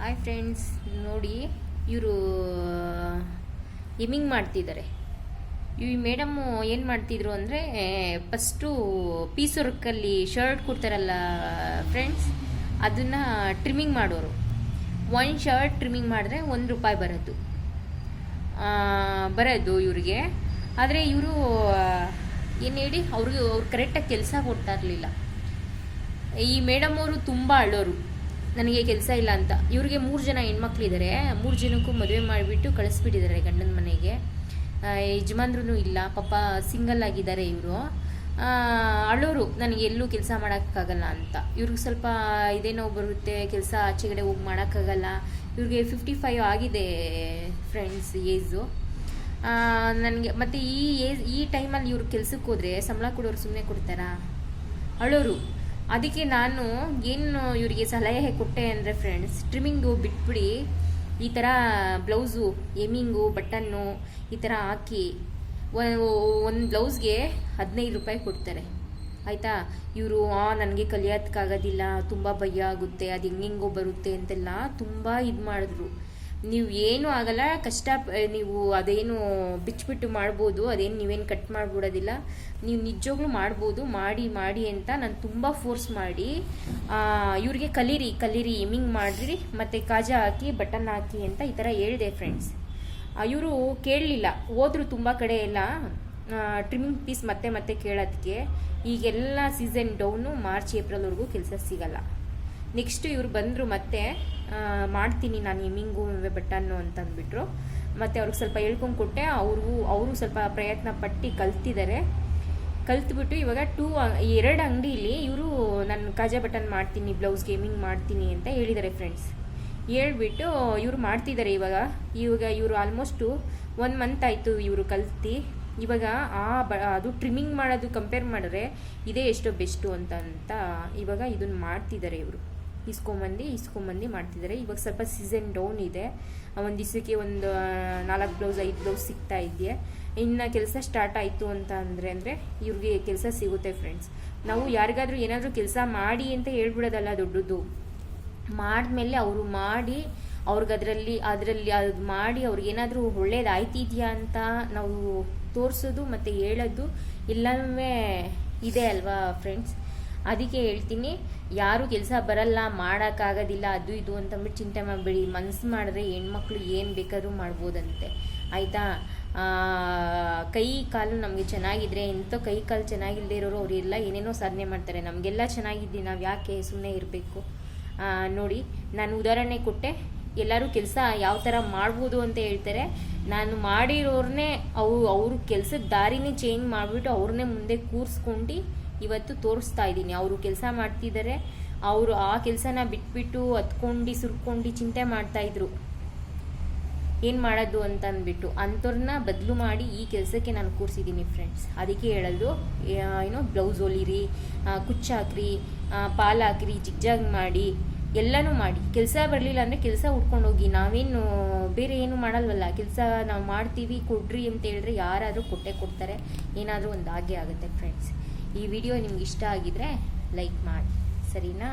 Hi friends ನೋಡಿ ಇವರು hemming ಮಾಡ್ತಿದ್ದಾರೆ. ಈ ಮೇಡಮ್ಮು ಏನು ಮಾಡ್ತಿದ್ರು ಅಂದರೆ ಫಸ್ಟು ಪೀಸ್ ವರ್ಕಲ್ಲಿ ಶರ್ಟ್ ಕೊಡ್ತಾರಲ್ಲ ಫ್ರೆಂಡ್ಸ್ ಅದನ್ನು ಟ್ರಿಮ್ಮಿಂಗ್ ಮಾಡೋರು. ಒನ್ ಶರ್ಟ್ ಟ್ರಿಮ್ಮಿಂಗ್ ಮಾಡಿದ್ರೆ ಒಂದು ರೂಪಾಯಿ ಬರೋದು ಬರೋದು ಇವ್ರಿಗೆ. ಆದರೆ ಇವರು ಏನು ಹೇಳಿ ಅವ್ರಿಗೆ ಅವ್ರು ಕರೆಕ್ಟಾಗಿ ಕೆಲಸ ಕೊಡ್ತಾ ಇರಲಿಲ್ಲ. ಈ ಮೇಡಮ್ ಅವರು ತುಂಬ ಅಳ್ಳೋರು ನನಗೆ ಕೆಲಸ ಇಲ್ಲ ಅಂತ. ಇವ್ರಿಗೆ ಮೂರು ಜನ ಹೆಣ್ಮಕ್ಳಿದ್ದಾರೆ ಮೂರು ಜನಕ್ಕೂ ಮದುವೆ ಮಾಡಿಬಿಟ್ಟು ಕಳಿಸ್ಬಿಟ್ಟಿದ್ದಾರೆ ಗಂಡನ ಮನೆಗೆ. ಯಜಮಾನ್ರೂ ಇಲ್ಲ. ಪಾಪ ಸಿಂಗಲ್ ಆಗಿದ್ದಾರೆ ಇವರು. ಅಳೋರು, ನನಗೆ ಎಲ್ಲೂ ಕೆಲಸ ಮಾಡೋಕ್ಕಾಗಲ್ಲ ಅಂತ. ಇವ್ರಿಗೆ ಸ್ವಲ್ಪ ಇದೇ ನೋವು ಬರುತ್ತೆ. ಕೆಲಸ ಆಚೆಗಡೆ ಹೋಗಿ ಮಾಡೋಕ್ಕಾಗಲ್ಲ. ಇವ್ರಿಗೆ ಫಿಫ್ಟಿ ಫೈವ್ ಆಗಿದೆ ಫ್ರೆಂಡ್ಸ್ ಏಜು. ನನಗೆ, ಮತ್ತು ಈ ಏಜ್, ಈ ಟೈಮಲ್ಲಿ ಇವ್ರು ಕೆಲಸಕ್ಕೆ ಹೋದರೆ ಸಂಬಳ ಕೊಡೋರು ಸುಮ್ಮನೆ ಕೊಡ್ತಾರಾ? ಅಳೋರು ಅದಕ್ಕೆ ನಾನು ಏನು ಇವರಿಗೆ ಸಲಹೆ ಕೊಟ್ಟೆ ಅಂದರೆ ಫ್ರೆಂಡ್ಸ್ ಟ್ರಿಮ್ಮಿಂಗು ಬಿಟ್ಬಿಡಿ, ಈ ಥರ ಬ್ಲೌಸು ಎಮಿಂಗು ಬಟನ್ನು ಈ ಥರ ಹಾಕಿ ಒಂದು ಬ್ಲೌಸ್ಗೆ ಹದಿನೈದು ರೂಪಾಯಿ ಕೊಡ್ತಾರೆ. ಆಯಿತಾ? ಇವರು, ಆ, ನನಗೆ ಕಲಿಯೋದಕ್ಕಾಗೋದಿಲ್ಲ, ತುಂಬ ಭಯ ಆಗುತ್ತೆ, ಅದು ಹೆಂಗೆಂಗೋ ಬರುತ್ತೆ ಅಂತೆಲ್ಲ ತುಂಬ ಇದು ಮಾಡಿದ್ರು ನೀವು ಏನೂ ಆಗಲ್ಲ, ಕಷ್ಟ ನೀವು ಅದೇನು ಬಿಚ್ಚಿಬಿಟ್ಟು ಮಾಡ್ಬೋದು, ಅದೇನು ನೀವೇನು ಕಟ್ ಮಾಡಿಬಿಡೋದಿಲ್ಲ. ನೀವು ನಿಜವಾಗ್ಲೂ ಮಾಡ್ಬೋದು, ಮಾಡಿ ಮಾಡಿ ಅಂತ ನಾನು ತುಂಬ ಫೋರ್ಸ್ ಮಾಡಿ ಇವ್ರಿಗೆ ಕಲೀರಿ ಕಲೀರಿ ಇಮಿಂಗ್ ಮಾಡಿರಿ, ಮತ್ತು ಕಾಜಾ ಹಾಕಿ, ಬಟನ್ ಹಾಕಿ ಅಂತ ಈ ಥರ ಹೇಳಿದೆ ಫ್ರೆಂಡ್ಸ್ ಇವರು ಕೇಳಲಿಲ್ಲ, ಹೋದ್ರು ತುಂಬ ಕಡೆ ಎಲ್ಲ ಟ್ರಿಮ್ಮಿಂಗ್ ಪೀಸ್ ಮತ್ತೆ ಮತ್ತೆ ಕೇಳೋದಕ್ಕೆ. ಈಗೆಲ್ಲ ಸೀಸನ್ ಡೌನು ಮಾರ್ಚ್, ಏಪ್ರಿಲ್ವರೆಗೂ ಕೆಲಸ ಸಿಗಲ್ಲ. ನೆಕ್ಸ್ಟ್ ಇವರು ಬಂದರು ಮತ್ತೆ ಮಾಡ್ತೀನಿ ನಾನು ಎಮಿಂಗು ಬಟನ್ನು ಅಂತ ಅಂದ್ಬಿಟ್ರು. ಮತ್ತು ಅವ್ರಿಗೆ ಸ್ವಲ್ಪ ಹೇಳ್ಕೊಂಡು ಕೊಟ್ಟೆ, ಅವ್ರಿಗೂ, ಅವರು ಸ್ವಲ್ಪ ಪ್ರಯತ್ನ ಪಟ್ಟು ಕಲ್ತಿದ್ದಾರೆ. ಕಲ್ತ್ಬಿಟ್ಟು ಇವಾಗ ಟೂ ಎರಡು ಅಂಗಡಿಲಿ ಇವರು ನಾನು ಕಾಜಾ ಬಟನ್ ಮಾಡ್ತೀನಿ, ಬ್ಲೌಸ್ ಗೇಮಿಂಗ್ ಮಾಡ್ತೀನಿ ಅಂತ ಹೇಳಿದ್ದಾರೆ ಫ್ರೆಂಡ್ಸ್ ಹೇಳ್ಬಿಟ್ಟು ಇವರು ಮಾಡ್ತಿದ್ದಾರೆ ಇವಾಗ. ಇವಾಗ ಇವರು ಆಲ್ಮೋಸ್ಟು ಒನ್ ಮಂತ್ ಆಯಿತು ಇವರು ಕಲ್ತು. ಇವಾಗ ಆ ಬ, ಅದು ಟ್ರಿಮ್ಮಿಂಗ್ ಮಾಡೋದು ಕಂಪೇರ್ ಮಾಡಿದ್ರೆ ಇದೇ ಎಷ್ಟೋ ಬೆಸ್ಟು ಅಂತ ಅಂತ ಇವಾಗ ಇದನ್ನು ಮಾಡ್ತಿದ್ದಾರೆ ಇವರು. ಇಸ್ಕೊಂಬಂದು ಇಸ್ಕೊಂಬಂದು ಮಾಡ್ತಿದ್ದಾರೆ. ಇವಾಗ ಸ್ವಲ್ಪ ಸೀಸನ್ ಡೌನ್ ಇದೆ. ಒಂದು ದಿವಸಕ್ಕೆ ಒಂದು ನಾಲ್ಕು ಬ್ಲೌಸ್ ಐದು ಬ್ಲೌಸ್ ಸಿಗ್ತಾ ಇದೆಯೇ? ಇನ್ನು ಕೆಲಸ ಸ್ಟಾರ್ಟ್ ಆಯಿತು ಅಂತ ಅಂದರೆ ಅಂದರೆ ಇವ್ರಿಗೆ ಕೆಲಸ ಸಿಗುತ್ತೆ ಫ್ರೆಂಡ್ಸ್ ನಾವು ಯಾರಿಗಾದರೂ ಏನಾದರೂ ಕೆಲಸ ಮಾಡಿ ಅಂತ ಹೇಳ್ಬಿಡೋದಲ್ಲ ದೊಡ್ಡದು. ಮಾಡಿದ್ಮೇಲೆ ಅವರು ಮಾಡಿ ಅವ್ರಿಗೆ ಅದರಲ್ಲಿ ಅದು ಮಾಡಿ ಅವ್ರಿಗೆ ಏನಾದರೂ ಒಳ್ಳೇದು ಆಯ್ತಿದ್ಯಾ ಅಂತ ನಾವು ತೋರಿಸೋದು ಮತ್ತು ಹೇಳೋದು ಇಲ್ಲವೇ ಇದೆ ಅಲ್ವಾ ಫ್ರೆಂಡ್ಸ್ ಅದಕ್ಕೆ ಹೇಳ್ತೀನಿ, ಯಾರು ಕೆಲಸ ಬರಲ್ಲ, ಮಾಡೋಕ್ಕಾಗೋದಿಲ್ಲ, ಅದು ಇದು ಅಂತಂದ್ಬಿಟ್ಟು ಚಿಂತೆ ಮಾಡಬೇಡಿ. ಮನಸ್ಸು ಮಾಡಿದ್ರೆ ಹೆಣ್ಮಕ್ಳು ಏನು ಬೇಕಾದ್ರೂ ಮಾಡ್ಬೋದಂತೆ. ಆಯಿತಾ? ಕೈ ಕಾಲು ನಮಗೆ ಚೆನ್ನಾಗಿದ್ರೆ ಎಂಥ ಕೈ ಕಾಲು ಚೆನ್ನಾಗಿಲ್ಲದೆ ಇರೋರು ಅವರೆಲ್ಲ ಏನೇನೋ ಸಾಧನೆ ಮಾಡ್ತಾರೆ. ನಮಗೆಲ್ಲ ಚೆನ್ನಾಗಿದ್ದೀವಿ, ನಾವು ಯಾಕೆ ಸುಮ್ಮನೆ ಇರಬೇಕು? ನೋಡಿ, ನಾನು ಉದಾಹರಣೆ ಕೊಟ್ಟೆ. ಎಲ್ಲರೂ ಕೆಲಸ ಯಾವ ಥರ ಮಾಡ್ಬೋದು ಅಂತ ಹೇಳ್ತಾರೆ. ನಾನು ಮಾಡಿರೋರನ್ನೇ ಅವು, ಅವ್ರ ಕೆಲಸದ ದಾರಿನೇ ಚೇಂಜ್ ಮಾಡಿಬಿಟ್ಟು ಅವ್ರನ್ನೇ ಮುಂದೆ ಕೂರಿಸ್ಕೊಂಡು ಇವತ್ತು ತೋರಿಸ್ತಾ ಇದ್ದೀನಿ. ಅವರು ಕೆಲಸ ಮಾಡ್ತಿದ್ದಾರೆ ಅವರು ಆ ಕೆಲಸನ ಬಿಟ್ಬಿಟ್ಟು ಹತ್ಕೊಂಡು ಸುರ್ಕೊಂಡು ಚಿಂತೆ ಮಾಡ್ತಾಯಿದ್ರು ಏನು ಮಾಡೋದು ಅಂತ ಅಂದ್ಬಿಟ್ಟು ಅಂಥವ್ರನ್ನ ಬದಲು ಮಾಡಿ ಈ ಕೆಲಸಕ್ಕೆ ನಾನು ಕೂರಿಸಿದ್ದೀನಿ ಫ್ರೆಂಡ್ಸ್ ಅದಕ್ಕೆ ಹೇಳೋದು ಏನೋ ಬ್ಲೌಸ್ ಹೊಲಿರಿ ಕುಚ್ಚಾಕ್ರಿ ಕುಚ್ಚು ಹಾಕ್ರಿ ಆ, ಪಾಲ್ ಹಾಕ್ರಿ ಜಿಗ್ಜಾಗ್ ಮಾಡಿ ಎಲ್ಲನೂ ಮಾಡಿ. ಕೆಲಸ ಬರಲಿಲ್ಲ ಅಂದರೆ ಕೆಲಸ ಉಟ್ಕೊಂಡು ಹೋಗಿ ನಾವೇನು ಬೇರೆ ಏನು ಮಾಡಲ್ವಲ್ಲ. ಕೆಲಸ ನಾವು ಮಾಡ್ತೀವಿ ಕೊಡ್ರಿ ಅಂತ ಹೇಳಿದ್ರೆ ಯಾರಾದರೂ ಕೊಟ್ಟೆ ಕೊಡ್ತಾರೆ. ಏನಾದರೂ ಒಂದು ಹಾಗೆ ಆಗುತ್ತೆ ಫ್ರೆಂಡ್ಸ್ ಈ ವಿಡಿಯೋ ನಿಮ್ಗೆ ಇಷ್ಟ ಆಗಿದ್ರೆ ಲೈಕ್ ಮಾಡಿ. ಸರಿನಾ?